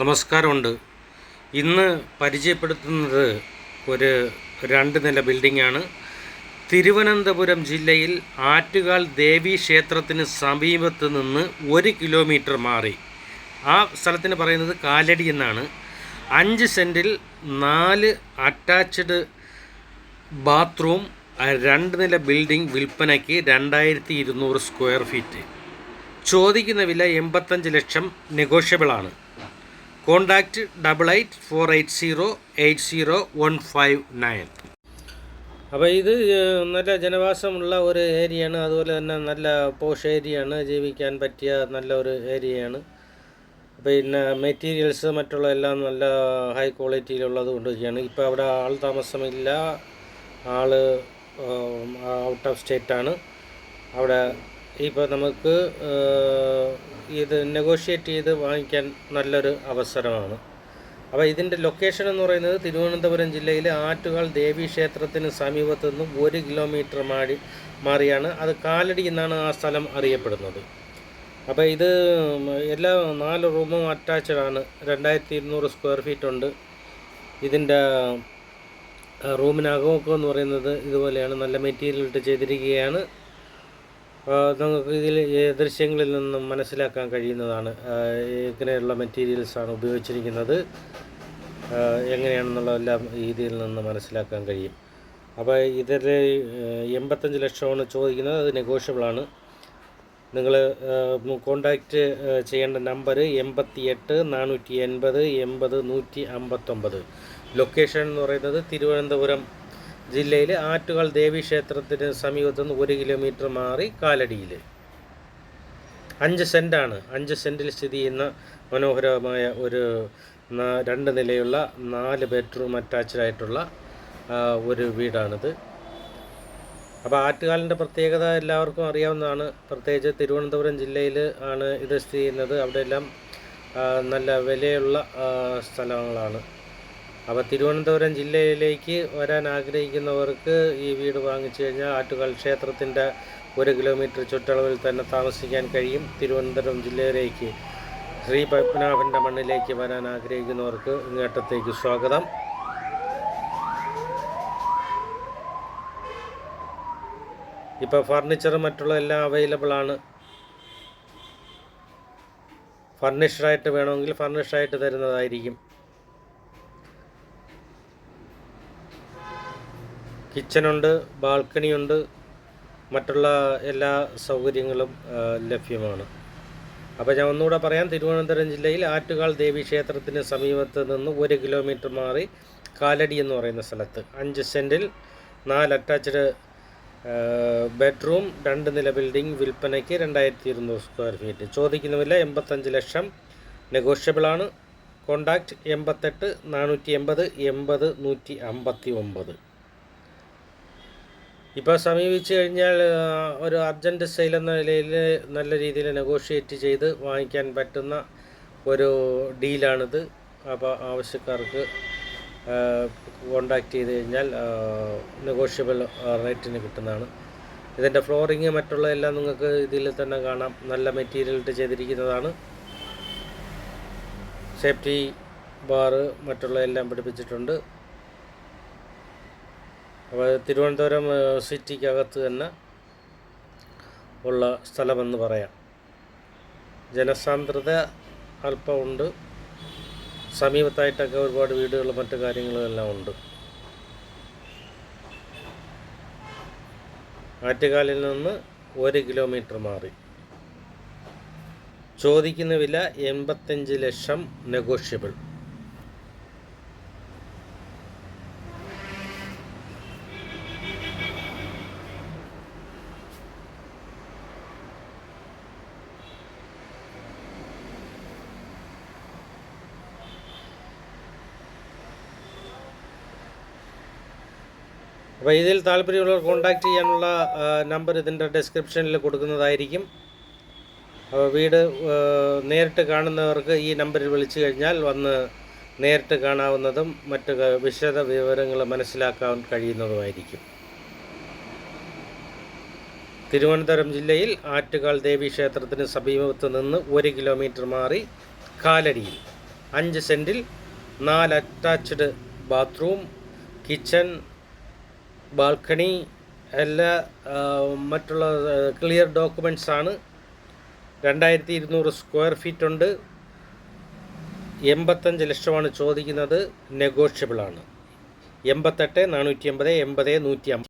നമസ്കാരമുണ്ട്. ഇന്ന് പരിചയപ്പെടുത്തുന്നത് ഒരു രണ്ട് നില ബിൽഡിംഗാണ് തിരുവനന്തപുരം ജില്ലയിൽ ആറ്റുകാൽ ദേവി ക്ഷേത്രത്തിന് സമീപത്ത് നിന്ന് ഒരു കിലോമീറ്റർ മാറി. ആ സ്ഥലത്തിന് പറയുന്നത് കാലടി എന്നാണ്. അഞ്ച് സെന്റിൽ നാല് അറ്റാച്ച്ഡ് ബാത്റൂം രണ്ട് നില ബിൽഡിംഗ് വിൽപ്പനയ്ക്ക് രണ്ടായിരത്തി ഇരുന്നൂറ് സ്ക്വയർ ഫീറ്റ്. ചോദിക്കുന്ന വില എൺപത്തഞ്ച് ലക്ഷം നെഗോഷ്യബിളാണ്. Contact double eight four eight zero eight zero one five nine. അപ്പോൾ ഇത് നല്ല ജനവാസമുള്ള ഒരു ഏരിയയാണ്. അതുപോലെ തന്നെ നല്ല പോഷ് ഏരിയയാണ്. ജീവിക്കാൻ പറ്റിയ നല്ല ഒരു ഏരിയയാണ്. പിന്നെ മെറ്റീരിയൽസ് മറ്റുള്ള എല്ലാം നല്ല ഹൈ ക്വാളിറ്റിയിലുള്ളത് കൊണ്ടിരിക്കുകയാണ്. ഇപ്പോൾ അവിടെ ആൾ താമസമില്ല. ആൾ ഔട്ട് ഓഫ് സ്റ്റേറ്റാണ്. അവിടെ ഇപ്പോൾ നമുക്ക് ഇത് നെഗോഷിയേറ്റ് ചെയ്ത് വാങ്ങിക്കാൻ നല്ലൊരു അവസരമാണ്. അപ്പോൾ ഇതിന്റെ ലൊക്കേഷൻ എന്ന് പറയുന്നത് തിരുവനന്തപുരം ജില്ലയിലെ ആറ്റുകാൽ ദേവി ക്ഷേത്രത്തിന് സമീപത്ത് നിന്നും ഒരു കിലോമീറ്റർ മാറി മാറിയാണ്. അത് കാലടി എന്നാണ് ആ സ്ഥലം അറിയപ്പെടുന്നത്. അപ്പോൾ ഇത് എല്ലാ നാല് റൂമും അറ്റാച്ച്ഡ് ആണ്. രണ്ടായിരത്തി ഇരുന്നൂറ് സ്ക്വയർ ഫീറ്റ് ഉണ്ട് ഇതിന്റെ റൂമിനകമൊക്കെ എന്ന് പറയുന്നത് ഇതുപോലെയാണ്. നല്ല മെറ്റീരിയൽ ഇട്ട് ചെയ്തിരിക്കുകയാണ്. നമുക്ക് ഇതിൽ ദൃശ്യങ്ങളിൽ നിന്നും മനസ്സിലാക്കാൻ കഴിയുന്നതാണ്. ഇങ്ങനെയുള്ള മെറ്റീരിയൽസാണ് ഉപയോഗിച്ചിരിക്കുന്നത്. എങ്ങനെയാണെന്നുള്ളതെല്ലാം ഇതിൽ നിന്ന് മനസ്സിലാക്കാൻ കഴിയും. അപ്പോൾ ഇതിൽ എൺപത്തഞ്ച് ലക്ഷമാണ് ചോദിക്കുന്നത്. അത് നെഗോഷ്യബിളാണ് നിങ്ങൾ കോണ്ടാക്റ്റ് ചെയ്യേണ്ട നമ്പർ എൺപത്തി എട്ട് നാനൂറ്റി എൺപത് എൺപത് നൂറ്റി അമ്പത്തൊമ്പത്. ലൊക്കേഷൻ എന്ന് പറയുന്നത് തിരുവനന്തപുരം ജില്ലയിൽ ആറ്റുകാൽ ദേവി ക്ഷേത്രത്തിന് സമീപത്ത് നിന്ന് ഒരു കിലോമീറ്റർ മാറി കാലടിയിൽ അഞ്ച് സെന്റാണ് അഞ്ച് സെന്റിൽ സ്ഥിതി ചെയ്യുന്ന മനോഹരമായ ഒരു രണ്ട് നിലയുള്ള നാല് ബെഡ്റൂം അറ്റാച്ച്ഡ് ആയിട്ടുള്ള ആ, ഒരു വീടാണിത്. അപ്പോൾ ആറ്റുകാലിന്റെ പ്രത്യേകത എല്ലാവർക്കും അറിയാവുന്നതാണ്. പ്രത്യേകിച്ച് തിരുവനന്തപുരം ജില്ലയിൽ ആണ് ഇത് സ്ഥിതി ചെയ്യുന്നത്. അവിടെയെല്ലാം എല്ലാം നല്ല വിലയുള്ള സ്ഥലങ്ങളാണ്. അപ്പോൾ തിരുവനന്തപുരം ജില്ലയിലേക്ക് വരാൻ ആഗ്രഹിക്കുന്നവർക്ക് ഈ വീട് വാങ്ങിച്ചു കഴിഞ്ഞാൽ ആറ്റുകാൽ ക്ഷേത്രത്തിന്റെ ഒരു കിലോമീറ്റർ ചുറ്റളവിൽ തന്നെ താമസിക്കാൻ കഴിയും. തിരുവനന്തപുരം ജില്ലയിലേക്ക് ശ്രീ പത്മനാഭന്റെ മണ്ണിലേക്ക് വരാൻ ആഗ്രഹിക്കുന്നവർക്ക് ഇങ്ങേട്ടത്തേക്ക് സ്വാഗതം. ഇപ്പോൾ ഫർണിച്ചർ മറ്റുള്ള എല്ലാം അവൈലബിൾ ആണ്. ഫർണിഷ്ഡായിട്ട് വേണമെങ്കിൽ ഫർണിഷ്ഡായിട്ട് തരുന്നതായിരിക്കും. കിച്ചണുണ്ട് ബാൽക്കണിയുണ്ട് മറ്റുള്ള എല്ലാ സൗകര്യങ്ങളും ലഭ്യമാണ്. അപ്പോൾ ഞാൻ ഒന്നുകൂടെ പറയാം തിരുവനന്തപുരം ജില്ലയിൽ ആറ്റുകാൽ ദേവി ക്ഷേത്രത്തിന് സമീപത്ത് നിന്ന് ഒരു കിലോമീറ്റർ മാറി കാലടി എന്ന് പറയുന്ന സ്ഥലത്ത്. അഞ്ച് സെന്റിൽ നാല് അറ്റാച്ച്ഡ് ബെഡ്റൂം രണ്ട് നില ബിൽഡിംഗ് വിൽപ്പനയ്ക്ക് രണ്ടായിരത്തി ഇരുന്നൂറ് സ്ക്വയർ ഫീറ്റ്. ചോദിക്കുന്ന വില എൺപത്തഞ്ച് ലക്ഷം. നെഗോഷ്യബിളാണ് കോണ്ടാക്റ്റ് എൺപത്തെട്ട് നാനൂറ്റി എൺപത് എൺപത് നൂറ്റി അമ്പത്തി ഒമ്പത്. ഇപ്പോൾ സമീപിച്ചു കഴിഞ്ഞാൽ ഒരു അർജന്റ് സെയിൽ എന്ന നിലയിൽ നല്ല രീതിയിൽ നെഗോഷിയേറ്റ് ചെയ്ത് വാങ്ങിക്കാൻ പറ്റുന്ന ഒരു ഡീലാണിത്. അപ്പോൾ ആവശ്യക്കാർക്ക് കോണ്ടാക്ട് ചെയ്ത് കഴിഞ്ഞാൽ നെഗോഷ്യബിൾ റേറ്റിന് കിട്ടുന്നതാണ്. ഇതിന്റെ ഫ്ലോറിങ് മറ്റുള്ളതെല്ലാം നിങ്ങൾക്ക് ഇതിൽ തന്നെ കാണാം. നല്ല മെറ്റീരിയൽ ഇട്ട് ചെയ്തിരിക്കുന്നതാണ്. സേഫ്റ്റി ബാറ് മറ്റുള്ള എല്ലാം പിടിപ്പിച്ചിട്ടുണ്ട്. അപ്പോൾ തിരുവനന്തപുരം സിറ്റിക്കകത്ത് തന്നെ ഉള്ള സ്ഥലമെന്ന് പറയാം. ജനസാന്ദ്രത അല്പമുണ്ട് സമീപത്തായിട്ടൊക്കെ ഒരുപാട് വീടുകളും മറ്റു കാര്യങ്ങളും എല്ലാം ഉണ്ട്. ആറ്റുകാലിൽ നിന്ന് ഒരു കിലോമീറ്റർ മാറി. ചോദിക്കുന്ന വില എൺപത്തഞ്ച് ലക്ഷം നെഗോഷ്യബിൾ. അപ്പോൾ ഇതിൽ താല്പര്യമുള്ളവർ കോൺടാക്റ്റ് ചെയ്യാനുള്ള നമ്പർ ഇതിന്റെ ഡിസ്ക്രിപ്ഷനിൽ കൊടുക്കുന്നതായിരിക്കും. അപ്പോൾ വീട് നേരിട്ട് കാണുന്നവർക്ക് ഈ നമ്പറിൽ വിളിച്ചു കഴിഞ്ഞാൽ വന്ന് നേരിട്ട് കാണാവുന്നതും മറ്റ് വിശദ വിവരങ്ങൾ മനസ്സിലാക്കാൻ കഴിയുന്നതുമായിരിക്കും. തിരുവനന്തപുരം ജില്ലയിൽ ആറ്റുകാൽ ദേവി ക്ഷേത്രത്തിന് സമീപത്ത് നിന്ന് ഒരു കിലോമീറ്റർ മാറി കാലടിയിൽ അഞ്ച് സെന്റിൽ നാല് അറ്റാച്ച്ഡ് ബാത്റൂം കിച്ചൺ ബാൽക്കണി എല്ലാ മറ്റുള്ള ക്ലിയർ ഡോക്യുമെന്റ്സ് ആണ്. രണ്ടായിരത്തി ഇരുന്നൂറ് സ്ക്വയർ ഫീറ്റ് ഉണ്ട്. എൺപത്തഞ്ച് ലക്ഷമാണ് ചോദിക്കുന്നത്. നെഗോഷ്യബിൾ ആണ്. എൺപത്തെട്ട് നാനൂറ്റി എൺപത് എൺപത് നൂറ്റി അമ്പത്